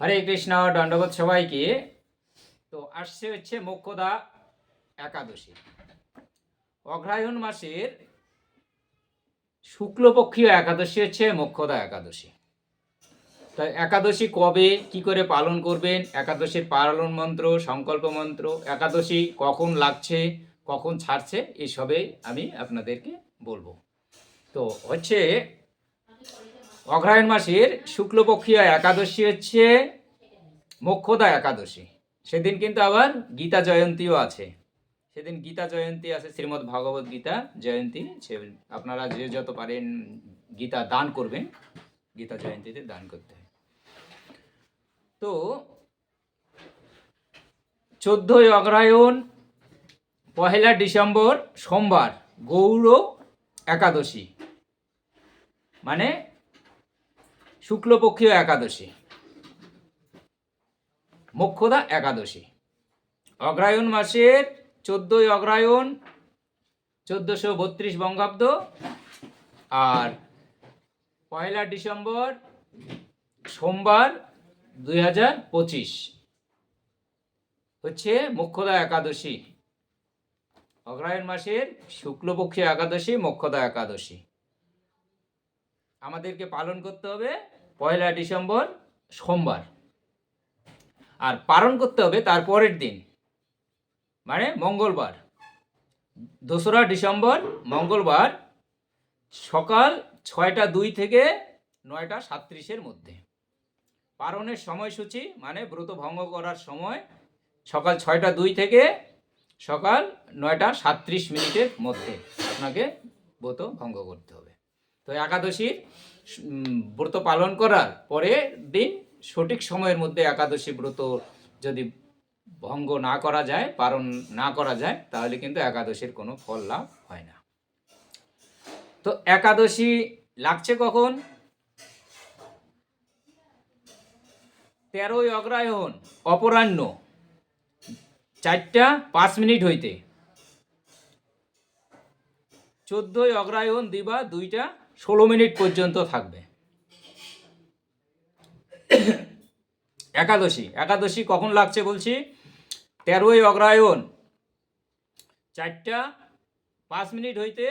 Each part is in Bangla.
হরে কৃষ্ণ, দণ্ডবোধ সবাইকে। তো আসছে হচ্ছে মোক্ষদা একাদশী। অগ্রায়ণ মাসের শুক্লপক্ষীয় একাদশী হচ্ছে মোক্ষদা একাদশী। তা একাদশী কবে, কি করে পালন করবেন? একাদশীর পালন মন্ত্র, সংকল্প মন্ত্র, একাদশী কখন লাগছে, কখন ছাড়ছে, এসবেই আমি আপনাদেরকে বলব। তো হচ্ছে অগ্রহায়ণ মাসের শুক্লপক্ষীয় একাদশী হচ্ছে মোক্ষদা একাদশী। সেদিন কিন্তু আবার গীতা জয়ন্তীও আছে। সেদিন গীতা জয়ন্তী আছে, শ্রীমদ্ ভাগবত গীতা জয়ন্তী। সে আপনারা যে যত পারেন গীতা দান করবেন, গীতা জয়ন্তীতে দান করতে হয়। তো চোদ্দই অগ্রহায়ণ, পহেলা ডিসেম্বর, সোমবার গৌর একাদশী। মানে শুক্লপক্ষীয় একাদশী, মোক্ষদা একাদশী। অগ্রায়ণ মাসের চোদ্দই অগ্রায়ণ, চোদ্দোশো বত্রিশ বঙ্গাব্দ আর পয়লা ডিসেম্বর সোমবার দুই হাজার পঁচিশ হচ্ছে মোক্ষদা একাদশী। অগ্রায়ণ মাসের শুক্লপক্ষী একাদশী, মোক্ষদা একাদশী। আমাদেরকে পালন করতে হবে পয়লা ডিসেম্বর সোমবার। আর পালন করতে হবে তার পরের দিন মানে মঙ্গলবার। দোসরা ডিসেম্বর, মঙ্গলবার, সকাল ছয়টা দুই থেকে নয়টা সাতত্রিশের মধ্যে। পালনের সময়সূচি মানে ব্রত ভঙ্গ করার সময় সকাল ছয়টা দুই থেকে সকাল নয়টা সাতত্রিশ মিনিটের মধ্যে আপনাকে ব্রত ভঙ্গ করতে হবে। তো একাদশীর ব্রত পালন করার পরের দিন সঠিক সময়ের মধ্যে একাদশী ব্রত যদি ভঙ্গ না করা যায়, পালন না করা যায়, তাহলে কিন্তু একাদশীর কোনো ফল লাভ হয় না। তো একাদশী লাগছে কখন? তেরোই অগ্রায়ণ, অপরাহ্ন, চারটা পাঁচ মিনিট হইতে। চোদ্দই অগ্রায়ণ দিবা, দুইটা ষোলো মিনিট পর্যন্ত থাকবে। একাদশী একাদশী কখন লাগছে বলছি? তেরোই অগ্রায়ণ। চারটা পাঁচ মিনিট হইতে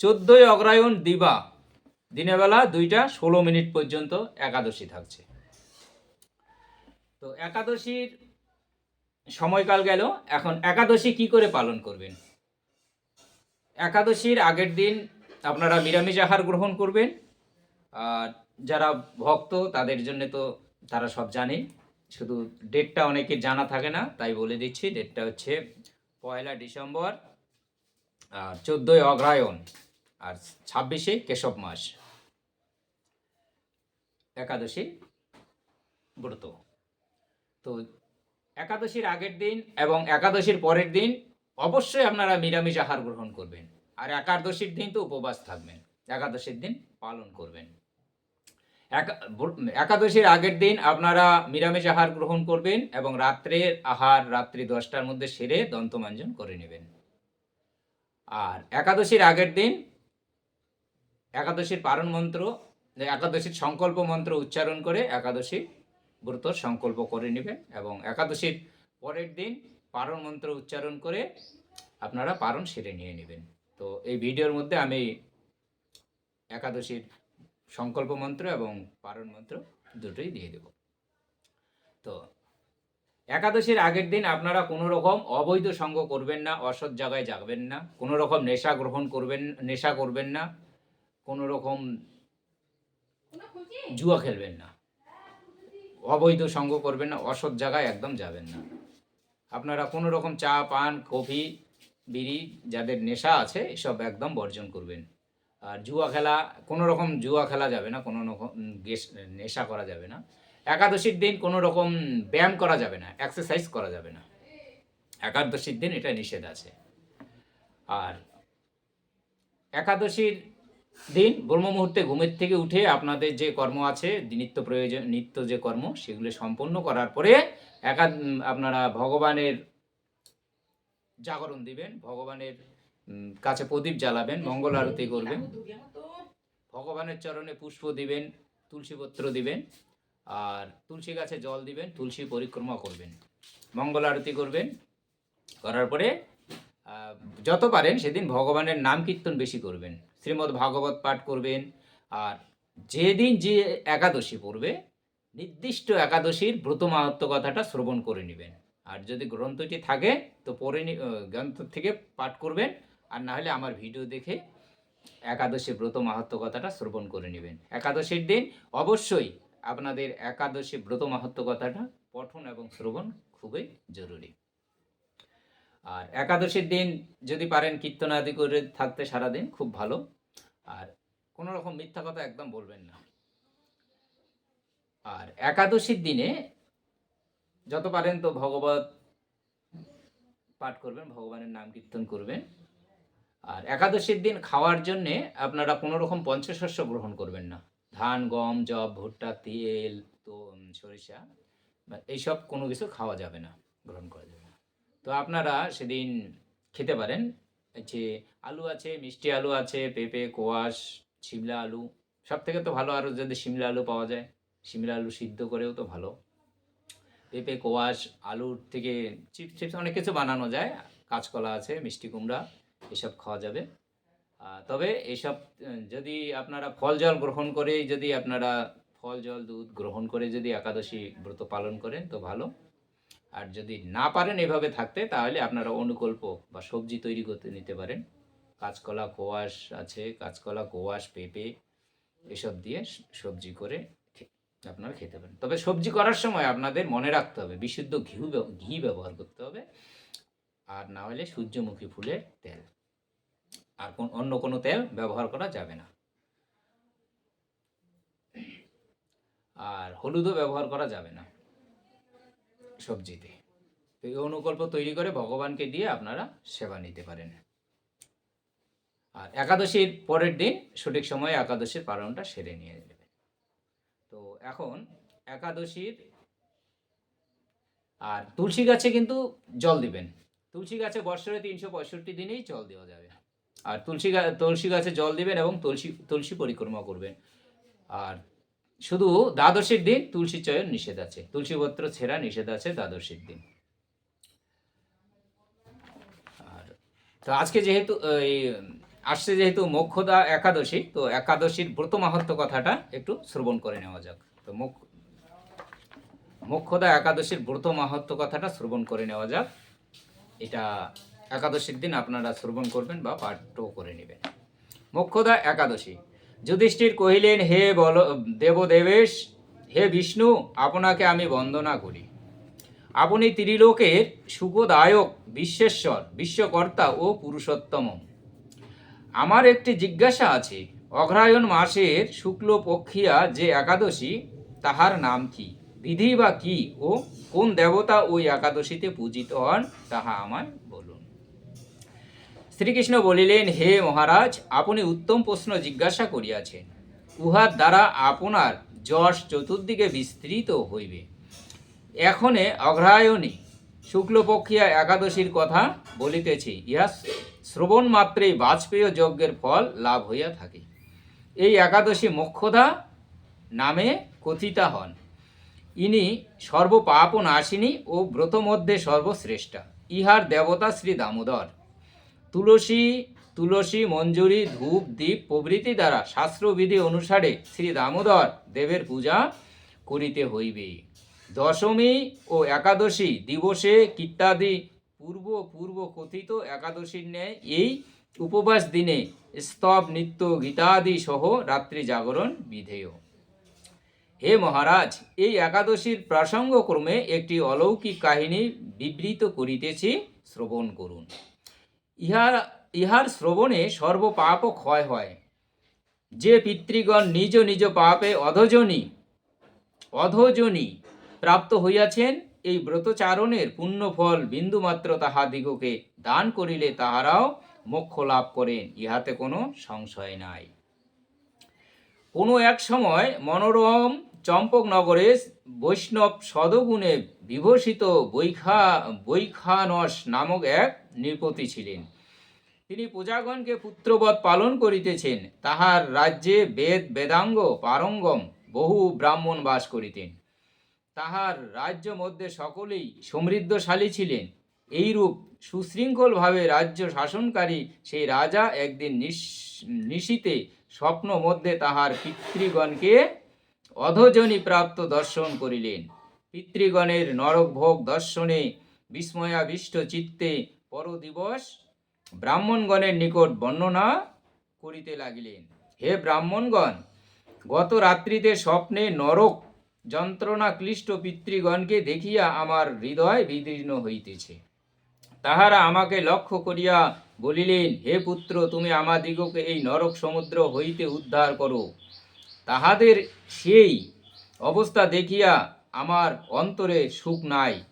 চোদ্দই অগ্রায়ণ দিবা। দিনের বেলা দুইটা ষোলো মিনিট পর্যন্ত একাদশী থাকছে। তো একাদশীর সময়কাল গেল। এখন একাদশী কি করে পালন করবেন? একাদশীর আগের দিন আপনারা নিরামিষ আহার গ্রহণ করবেন। আর যারা ভক্ত, তাদের জন্য তো তারা সব জানে। শুধু ডেটটা অনেকে জানা থাকে না, তাই বলে দিচ্ছি। ডেটটা হচ্ছে পয়লা ডিসেম্বর আর চোদ্দোই অগ্রায়ণ আর ছাব্বিশে কেশব মাস। একাদশী ব্রত। তো একাদশীর আগের দিন এবং একাদশীর পরের দিন অবশ্যই আপনারা নিরামিষ আহার গ্রহণ করবেন। আর একাদশীর দিন তো উপবাস থাকবেন। একাদশীর দিন পালন করবেন। একা- একাদশীর আগের দিন আপনারা নিরামিষ আহার গ্রহণ করবেন এবং রাত্রের আহার রাত্রি দশটার মধ্যে সেরে দন্তমাঞ্জন করে নেবেন। আর একাদশীর আগের দিন একাদশীর পারণ মন্ত্র, একাদশীর সংকল্প মন্ত্র উচ্চারণ করে একাদশী ব্রত সংকল্প করে নেবেন এবং একাদশীর পরের দিন পারণ মন্ত্র উচ্চারণ করে আপনারা পারণ সেরে নিয়ে নেবেন। তো এই ভিডিওর মধ্যে আমি একাদশীর সংকল্প মন্ত্র এবং পারণ মন্ত্র দুটোই দিয়ে দেব। তো একাদশীর আগের দিন আপনারা কোনো রকম অবৈধ সঙ্গ করবেন না, অসৎ জায়গায় যাবেন না, কোনো রকম নেশা গ্রহণ করবেন, নেশা করবেন না, কোনো রকম জুয়া খেলবেন না, অবৈধ সঙ্গ করবেন না, অসৎ জায়গায় একদম যাবেন না। আপনারা কোনো রকম চা, পান, কফি বিড়ি যাদের নেশা আছে, এসব একদম বর্জন করবেন। আর জুয়া খেলা, কোনো রকম জুয়া খেলা যাবে না, কোনো রকম নেশা করা যাবে না। একাদশীর দিন কোনো রকম ব্যায়াম করা যাবে না এক্সারসাইজ করা যাবে না। একাদশীর দিন এটা নিষেধ আছে। আর একাদশীর দিন ব্রহ্ম মুহূর্তে ঘুমের থেকে উঠে আপনাদের যে কর্ম আছে, নিত্য প্রয়োজন, নিত্য যে কর্ম, সেগুলো সম্পন্ন করার পরে একা আপনারা ভগবানের জাগরণ দিবেন ভগবানের কাছে প্রদীপ জ্বালাবেন মঙ্গল আরতি করবেন। ভগবানের চরণে পুষ্প দিবেন তুলসীপত্র দিবেন আর তুলসী গাছে জল দিবেন তুলসী পরিক্রমা করবেন। মঙ্গল আরতি করবেন করার পরে যত পারেন সেদিন ভগবানের নাম কীর্তন বেশি করবেন। শ্রীমদ্ ভাগবত পাঠ করবেন আর যেদিন যে একাদশী পড়বে নির্দিষ্ট একাদশীর ব্রত মাহাত্ম কথাটা শ্রবণ করে নেবেন। আর যদি গ্রন্থটি থাকে, তো নি- গ্রন্থ থেকে পাঠ করবেন। আর না হলে আমার ভিডিও দেখে একাদশী ব্রত মাহাত্ম কথাটা শ্রবণ করে নেবেন। একাদশীর দিন অবশ্যই আপনাদের একাদশী ব্রত মাহাত্ম কথাটা পঠন এবং শ্রবণ খুবই জরুরি। আর একাদশীর দিন যদি পারেন কীর্তন আদি করে থাকতে সারাদিন, খুব ভালো। আর কোনো রকম মিথ্যা কথা একদম বলবেন না। আর একাদশীর দিনে যত পারেন তো ভগবত পাঠ করবেন, ভগবানের নাম কীর্তন করবেন। আর একাদশীর দিন খাওয়ার জন্যে আপনারা কোনো রকম পঞ্চশস্য গ্রহণ করবেন না। ধান, গম জব ভুট্টা, তেল তো সরিষা এইসব কোনো কিছু খাওয়া যাবে না, গ্রহণ করা যাবে না। তো আপনারা সেদিন খেতে পারেন যে আলু আছে, মিষ্টি আলু আছে, পেঁপে, কোয়াশ, শিমলা আলু সব থেকে তো ভালো আরও যদি শিমলা আলু পাওয়া যায়, শিমলা আলু সিদ্ধ করেও তো ভালো। পেঁপে কোয়াশ আলুর থেকে চিপস চিপস অনেক কিছু বানানো যায়। কাঁচকলা আছে মিষ্টি কুমড়া এসব খাওয়া যাবে। তবে এইসব আহ, যদি আপনারা ফল জল গ্রহণ করে যদি আপনারা ফল জল দুধ গ্রহণ করে যদি একাদশী ব্রত পালন করেন তো ভালো। আর যদি না পারেন এভাবে থাকতে তাহলে আপনারা অনুকল্প বা সবজি তৈরি করতে নিতে পারেন। কাঁচকলা কোয়াশ আছে কাঁচকলা কোয়াশ পেঁপে এসব দিয়ে সবজি করে আপনারা খেতে পারেন তবে সবজি করার সময় আপনাদের মনে রাখতে হবে, বিশুদ্ধ ঘি ঘি ব্যবহার করতে হবে, আর না হলে সূর্যমুখী ফুলের তেল। আর কোন, অন্য কোনো তেল ব্যবহার করা যাবে না। আর হলুদও ব্যবহার করা যাবে না সবজিতে। তো এই অনুকল্প তৈরি করে ভগবানকে দিয়ে আপনারা সেবা নিতে পারেন। আর একাদশীর পরের দিন সঠিক সময়ে একাদশীর পালনটা সেরে নিয়ে এখন একাদশীর আর তুলসী গাছে কিন্তু জল দিবেন। তুলসী গাছে বৎসরে তিনশো পঁয়ষট্টি দিনেই জল দেওয়া যাবে। আর তুলসী তুলসী গাছে জল দিবেন এবং তুলসী তুলসী পরিক্রমা করবেন। আর শুধু দ্বাদশীর দিন তুলসী চয়ন নিষেধ আছে। তুলসী পত্র ছেঁড়া নিষেধ আছে দ্বাদশীর দিন। আর তো আজকে যেহেতু এই, আসছে যেহেতু মোক্ষদা একাদশী, তো একাদশীর ব্রত মাহাত্ম কথাটা একটু শ্রবণ করে নেওয়া যাক। তো মুখ মুখ্যদা একাদশীর ব্রত মাহাত্ম কথাটা শ্রবণ করে নেওয়া যাক। এটা একাদশীর দিন আপনারা শ্রবণ করবেন বা পাঠও করে নেবেন। মোক্ষদা একাদশী। যুধিষ্ঠির কহিলেন, হে বল দেবদেবেশ, হে বিষ্ণু, আপনাকে আমি বন্দনা করি। আপনি ত্রিলোকের সুখদায়ক, বিশ্বেশ্বর, বিশ্বকর্তা ও পুরুষোত্তম। আমার একটি জিজ্ঞাসা আছে অগ্রায়ণ মাসের শুক্লপক্ষিয়া যে একাদশী তাহার নাম কি? বিধি বা কি? ও কোন দেবতা ওই একাদশীতে পূজিত হন? তাহা আমায় বলুন। শ্রীকৃষ্ণ বলিলেন, হে মহারাজ, আপনি উত্তম প্রশ্ন জিজ্ঞাসা করিয়াছেন। উহার দ্বারা আপনার যশ চতুর্দিকে বিস্তৃত হইবে। এখনে অগ্রায়ণী শুক্লপক্ষিয়া একাদশীর কথা বলিতেছি। ইহা শ্রবণ মাত্রেই বাজপেয় যজ্ঞের ফল লাভ হইয়া থাকে। এই একাদশী মোক্ষদা নামে কথিতা হন। ইনি সর্বপাপ নাশিনী ও ব্রত মধ্যে সর্বশ্রেষ্ঠা। ইহার দেবতা শ্রী দামোদর। তুলসী তুলসী মঞ্জুরি, ধূপ দ্বীপ প্রভৃতি দ্বারা শাস্ত্রবিধি অনুসারে শ্রী দামোদর দেবের পূজা করিতে হইবে। দশমী ও একাদশী দিবসে কীর্তাদি পূর্ব পূর্ব কথিত একাদশীর ন্যায় এই উপবাস দিনে স্তব, নিত্য, গীতাদি সহ রাত্রি জাগরণ বিধেয়। হে মহারাজ, এই একাদশীর প্রসঙ্গক্রমে একটি অলৌকিক কাহিনী বিবৃত করিতেছি, শ্রবণ করুন। ইহার ইহার শ্রবণে সর্বপাপ ক্ষয় হয়। যে পিতৃগণ নিজ নিজ পাপে অধজনী অধজনী প্রাপ্ত হইয়াছেন, এই ব্রতচারণের পুণ্যফল বিন্দুমাত্র তাহাদিগকে দান করিলে তাহারাও মোক্ষ লাভ করেন, ইহাতে কোনো সংশয় নাই। কোনো এক সময় মনোরম চম্পকনগরে বৈষ্ণব সদগুণে বিভূষিত বৈখা, বৈখানস নামক এক নৃপতি ছিলেন। তিনি প্রজাগণকে পুত্রবৎ পালন করিতেছেন। তাহার রাজ্যে বেদ, বেদাঙ্গ, পারঙ্গম বহু ব্রাহ্মণ বাস করিতেন। তাহার রাজ্য মধ্যে সকলেই সমৃদ্ধশালী ছিলেন। এইরূপ সুশৃঙ্খলভাবে রাজ্য শাসনকারী সেই রাজা একদিন নিশ- নিশীতে স্বপ্ন মধ্যে তাহার পিতৃগণকে অধজনী প্রাপ্ত দর্শন করিলেন। পিতৃগণের নরক ভোগ দর্শনে বিস্ময়াবিষ্ট চিত্তে পরদিবস ব্রাহ্মণগণের নিকট বর্ণনা করিতে লাগিলেন। হে ব্রাহ্মণগণ, গত রাত্রিতে স্বপ্নে নরক যন্ত্রণা ক্লিষ্ট পিতৃগণকে দেখিয়া আমার হৃদয় বিদীর্ণ হইতেছে। তাহারা আমাকে লক্ষ্য করিয়া বলিলেন, হে পুত্র, তুমি আমাদিগকে এই নরক সমুদ্র হইতে উদ্ধার করো। তাহাদের সেই অবস্থা দেখিয়া আমার অন্তরে সুখ নাই।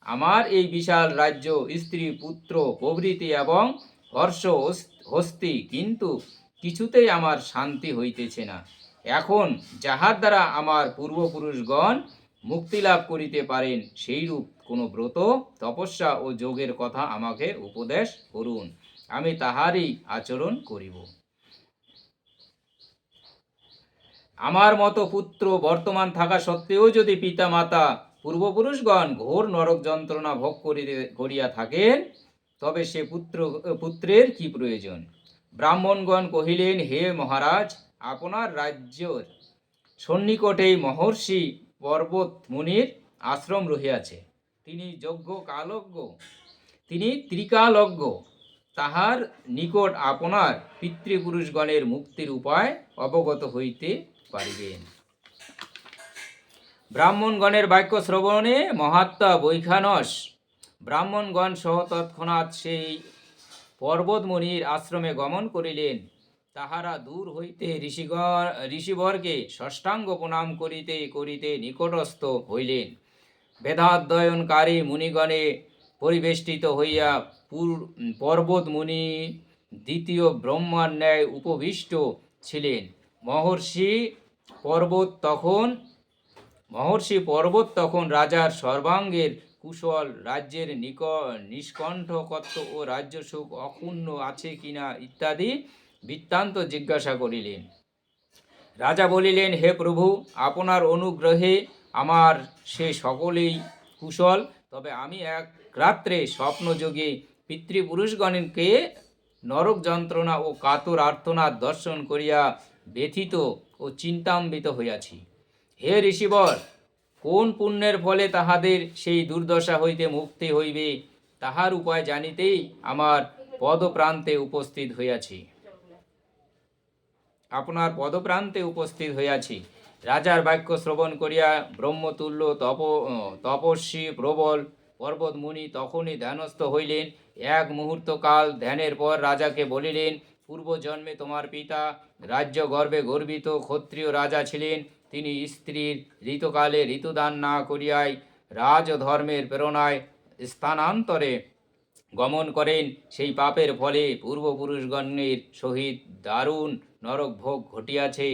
আমার এই বিশাল রাজ্য স্ত্রী, পুত্র, প্রভৃতি এবং হর্ষ হস- হস্তি কিন্তু কিছুতেই আমার শান্তি হইতেছে না। এখন যাহার দ্বারা আমার পূর্বপুরুষগণ মুক্তি লাভ করিতে পারেন, সেইরূপ কোনো ব্রত, তপস্যা ও যোগের কথা আমাকে উপদেশ করুন। আমি তাহারই আচরণ করিব। আমার মতো পুত্র বর্তমান থাকা সত্ত্বেও যদি পিতা মাতা পূর্বপুরুষগণ ঘোর নরক যন্ত্রণা ভোগ করিয়া থাকেন, তবে সে পুত্র, পুত্রের কি প্রয়োজন? ব্রাহ্মণগণ কহিলেন, হে মহারাজ, আপনার রাজ্যর সন্নিকটেই মহর্ষি পর্বত মুনির আশ্রম রহিয়াছে। তিনি যজ্ঞ কালজ্ঞ। তিনি ত্রিকালজ্ঞ। তাহার নিকট আপনার পিতৃপুরুষগণের মুক্তির উপায় অবগত হইতে পারিবেন। ব্রাহ্মণগণের বাক্য শ্রবণে মহাত্মা বৈখানস, ব্রাহ্মণগণ সহ তৎক্ষণাৎ সেই পর্বতমণির আশ্রমে গমন করিলেন। তাহারা দূর হইতে ঋষিগণ, ঋষিবর্গে ষষ্ঠাঙ্গ প্রণাম করিতে করিতে নিকটস্থ হইলেন। বেদাধ্যয়নকারী মুনিগণে পরিবেষ্টিত হইয়া পুর পর্বত মুনি দ্বিতীয় ব্রহ্মার ন্যায় উপবিষ্ট ছিলেন। মহর্ষি পর্বত তখন মহর্ষি পর্বত তখন রাজার সর্বাঙ্গের কুশল রাজ্যের নিক নিষ্কণ্ঠকত্ব ও রাজ্য সুখ অক্ষুণ্ণ আছে কিনা ইত্যাদি বৃত্তান্ত জিজ্ঞাসা করিলেন। রাজা বলিলেন, হে প্রভু, আপনার অনুগ্রহে আমার সে সকলেই কুশল, তবে আমি এক রাত্রে স্বপ্নযোগে পিতৃপুরুষগণকে নরক যন্ত্রণা ও কাতর আর্তনাদ দর্শন করিয়া ব্যথিত ও চিন্তাম্বিত হইয়াছি। হে ঋষিবর, কোন পুণ্যের ফলে তাহাদের সেই দুর্দশা হইতে মুক্তি হইবে, তাহার উপায় জানিতেই আমার পদপ্রান্তে উপস্থিত হইয়াছি। আপনার পদপ্রান্তে উপস্থিত হইয়াছি। রাজার বাক্য শ্রবণ করিয়া ব্রহ্মতুল্য তপ তপস্বী প্রবল পর্বত মুনি তখনই ধ্যানস্থ হইলেন। এক মুহূর্ত কাল ধ্যানের পর রাজাকে বলিলেন, পূর্বজন্মে তোমার পিতা রাজ্য গর্বে গর্বিত ক্ষত্রিয় রাজা ছিলেন। তিনি স্ত্রীর ঋতুকালে ঋতুদান না করিয়াই রাজধর্মের প্রেরণায় স্থানান্তরে গমন করেন। সেই পাপের ফলে পূর্বপুরুষগণের সহিত দারুণ নরক ভোগ ঘটিয়াছে।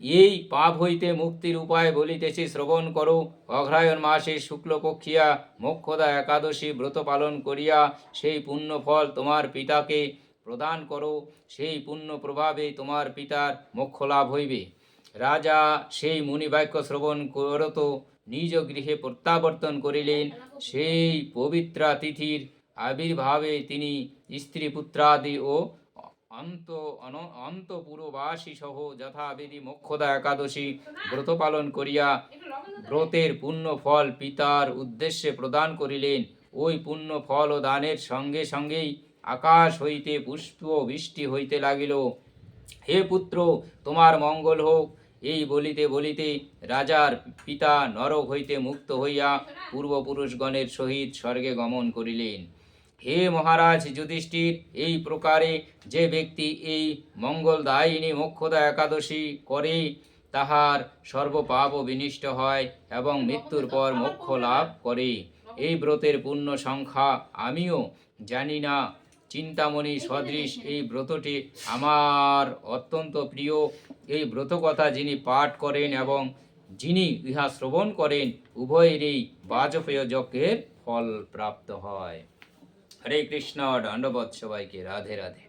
এই পাপ হইতে মুক্তির উপায় বলিতেছি শ্রবণ করো। অগ্রায়ণ মাসে শুক্লপক্ষিয়া মোক্ষদা একাদশী ব্রত পালন করিয়া সেই পুণ্য ফল তোমার পিতাকে প্রদান করো। সেই পুণ্য প্রভাবে তোমার পিতার মোক্ষ লাভ হইবে। রাজা সেই মুনিবাক্য শ্রবণ করত, নিজ গৃহে প্রত্যাবর্তন করিলেন। সেই পবিত্রা তিথির আবির্ভাবে তিনি স্ত্রী পুত্রাদি ও অন্ত অন- অন্তপুরবাসী সহ যথাবিধি মোক্ষদা একাদশী ব্রত পালন করিয়া ব্রতের পুণ্য ফল পিতার উদ্দেশ্যে প্রদান করিলেন। ওই পুণ্য ফল ও দানের সঙ্গে সঙ্গেই আকাশ হইতে পুষ্প বৃষ্টি হইতে লাগিল। হে পুত্র, তোমার মঙ্গল হোক। এই বলিতে বলিতে রাজার পিতা নরক হইতে মুক্ত হইয়া পূর্বপুরুষগণের সহিত স্বর্গে গমন করিলেন। হে মহারাজ যুধিষ্ঠির, এই প্রকারে যে ব্যক্তি এই মঙ্গলদায়িনী মোক্ষদা একাদশী করে, তাহার সর্বপাপ বিনিষ্ট হয় এবং মৃত্যুর পর মোক্ষ লাভ করে। এই ব্রতের পূর্ণ সংখ্যা আমিও জানি না। চিন্তামণি সদৃশ, এই ব্রতটি আমার অত্যন্ত প্রিয়। এই ব্রত কথা যিনি পাঠ করেন এবং যিনি ইহা শ্রবণ করেন, উভয়েরই বাজপেয় যজ্ঞের ফল প্রাপ্ত হয়। হরে কৃষ্ণ দণ্ডবৎ সবাইকে রাধে রাধে।